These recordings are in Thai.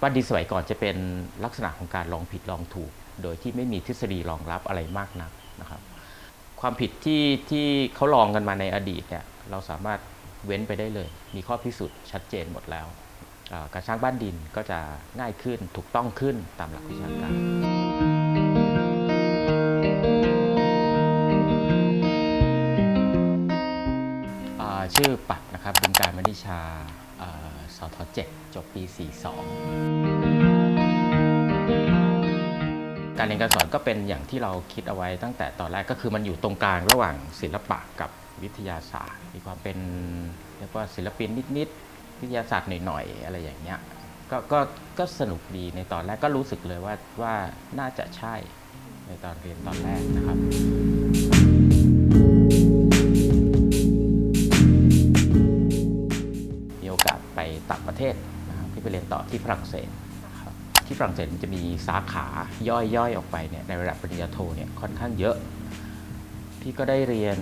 บ้านดินสมัยก่อนจะเป็นลักษณะของการลองผิดลองถูก โดยที่ไม่มีทฤษฎีรองรับอะไรมากนักนะครับ ความผิดที่ที่เขาลองกันมาในอดีตเนี่ยเราสามารถเว้นไปได้เลย มีข้อพิสูจน์ชัดเจนหมดแล้ว การสร้างบ้านดินก็จะง่ายขึ้นถูกต้องขึ้นตามหลักวิชาการชื่อปัดนะครับบุญการมณิชา สทเจ็ดจบปี 42 การเรียนการสอนก็เป็นอย่างที่เราคิดเอาไว้ตั้งแต่ตอนแรกก็คือมันอยู่ตรงกลางระหว่างศิลปะกับวิทยาศาสตร์ มีความเป็นเรียกว่าศิลปินนิดๆวิทยาศาสตร์หน่อยๆอะไรอย่างเงี้ยก็ก็ก็สนุกดีในตอนแรกก็รู้สึกเลยว่าว่าน่าจะใช่ในตอนเรียนตอนแรกนะครับ ต่างประเทศนะครับที่ไปเรียนต่อที่ฝรั่งเศสที่ฝรั่งเศสมันจะมีสาขาย่อยๆออกไปเนี่ยในระดับปริญญาโทเนี่ยค่อนข้างเยอะ พี่ก็ได้เรียน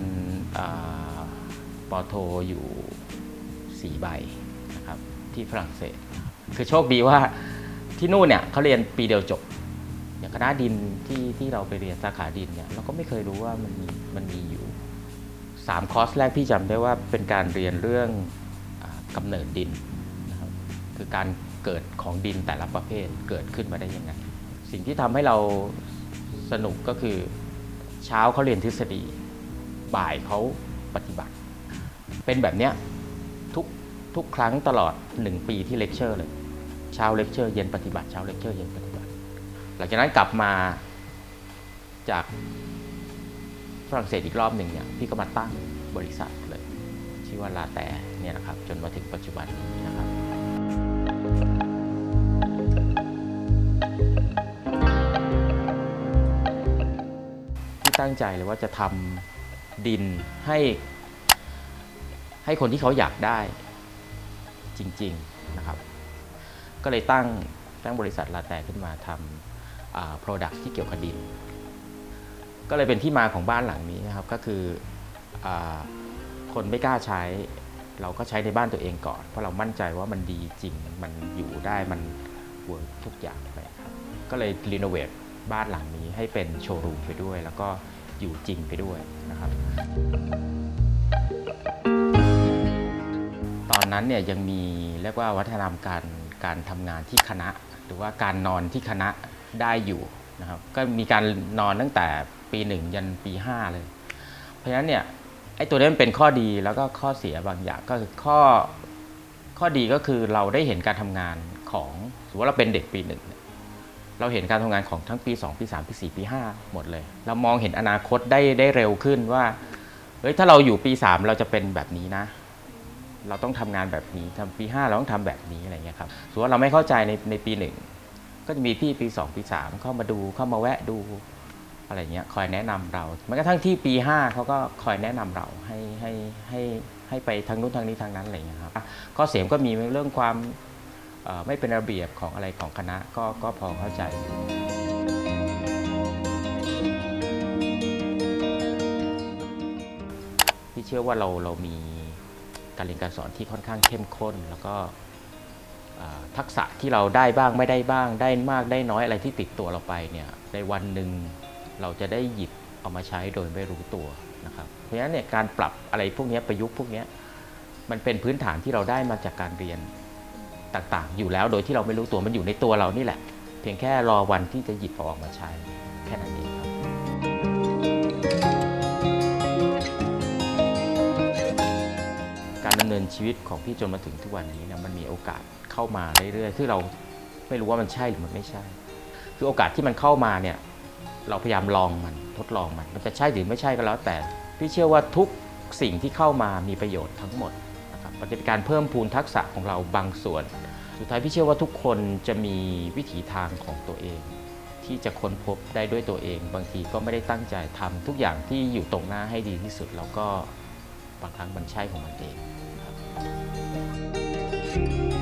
ปอโทอยู่ 4 ใบนะครับที่ฝรั่งเศส คือโชคดีว่าที่นู่นเนี่ยเขาเรียนปีเดียวจบ อย่างคณะดินที่ที่เราไปเรียนสาขาดินเนี่ยเราก็ไม่เคยรู้ว่ามันมีมันมีอยู่ 3 คอร์สแรกพี่จำได้ว่าเป็นการเรียนเรื่องอากำเนิดดิน คือการเกิดของดินแต่ละประเภทเกิดขึ้นมาได้ยังไง สิ่งที่ทำให้เราสนุกก็คือเช้าเขาเรียนทฤษฎี บ่ายเขาปฏิบัติ เป็นแบบเนี้ยทุกทุกครั้งตลอด 1 ปีที่เลคเชอร์เลย เช้าเลคเชอร์เย็นปฏิบัติเช้าเลคเชอร์เย็นปฏิบัติ หลังจากนั้นกลับมาจากฝรั่งเศสอีกรอบหนึ่งเนี่ยพี่ก็มาตั้งบริษัทเลย ชื่อว่าลาแต่เนี่ยนะครับจนมาถึงปัจจุบันนี้นะครับ ที่ตั้งใจเลยว่าจะทำดินให้ ให้คนที่เขาอยากได้จริง ๆ นะครับ ก็เลยตั้งตั้งบริษัทลาแต่ขึ้นมาทำอ่า product ที่เกี่ยวกับดิน ก็เลยเป็นที่มาของบ้านหลังนี้นะครับ ก็คืออคนไม่กล้าใช้ เราก็ใช้ในบ้านตัวเองก่อน เพราะเรามั่นใจว่ามันดีจริงมันอยู่ได้มันเวิร์กทุกอย่างไปครับก็เลยรีโนเวทบ้านหลังนี้ให้เป็นโชว์รูมไปด้วย แล้วก็อยู่จริงไปด้วยนะครับ ตอนนั้นเนี่ยยังมีเรียกว่าวัฒนธรรมการการทำงานที่คณะ หรือว่าการนอนที่คณะได้อยู่นะครับ ก็มีการนอนตั้งแต่ปีหนึ่งยันปี5เลย เพราะฉะนั้นเนี่ย ไอ้ตัวนี้มันเป็นข้อดีแล้วก็ข้อเสียบางอย่างก็คือข้อข้อดีก็คือเราได้เห็นการทำงานของสมมติว่าเราเป็นเด็กปีหนึ่งเราเห็นการทำงานของทั้งปี 2 ปี 3 ปี 4 ปี 5 หมดเลย เรามองเห็นอนาคตได้ได้เร็วขึ้นว่าเฮ้ยถ้าเราอยู่ปี 3 เราจะเป็นแบบนี้นะ เราต้องทำงานแบบนี้ทำปี 5 เราต้องทำแบบนี้อะไรเงี้ยครับสมมติว่าเราไม่เข้าใจในในปีหนึ่งก็จะมีพี่ปี 2 ปี 3 เข้ามาดูเข้ามาแวะดู อะไรเงี้ยคอยแนะนำเราแม้กระทั่งที่ปี 5เขาก็คอยแนะนำเราให้ให้ให้ให้ไปทางนู้นทางนี้ทางนั้นอะไรเงี้ยครับข้อเสียก็มีเรื่องความไม่เป็นระเบียบของอะไรของคณะก็ก็พอเข้าใจอยู่พี่เชื่อว่าเราเรามีการเรียนการสอนที่ค่อนข้างเข้มข้น แล้วก็ทักษะที่เราได้บ้างไม่ได้บ้างได้มากได้น้อยอะไรที่ติดตัวเราไปเนี่ยในวันหนึ่ง เราจะได้หยิบเอามาใช้โดยไม่รู้ตัวนะครับเพราะฉะนั้นเนี่ยการปรับอะไรพวกนี้ประยุกต์พวกนี้มันเป็นพื้นฐานที่เราได้มาจากการเรียนต่างๆ อยู่แล้วโดยที่เราไม่รู้ตัวมันอยู่ในตัวเรานี่แหละ เพียงแค่รอวันที่จะหยิบอออกมาใช้แค่นั้นเองครับการดำเนินชีวิตของพี่จนมาถึงทุกวันนี้เนะมันมีโอกาสเข้ามาเรื่อยๆที่เราไม่รู้ว่ามันใช่หรือมันไม่ใช่ คือโอกาสที่มันเข้ามาเนี่ย เราพยายามลองมันทดลองมันมันจะใช่หรือไม่ใช่ก็แล้วแต่ พี่เชื่อว่าทุกสิ่งที่เข้ามามีประโยชน์ทั้งหมดนะครับมันจะเป็นการเพิ่มพูนทักษะของเราบางส่วน สุดท้ายพี่เชื่อว่าทุกคนจะมีวิถีทางของตัวเอง ที่จะค้นพบได้ด้วยตัวเอง บางทีก็ไม่ได้ตั้งใจทำทุกอย่างที่อยู่ตรงหน้าให้ดีที่สุด แล้วก็บางครั้งมันใช่ของมันเองครับ thank you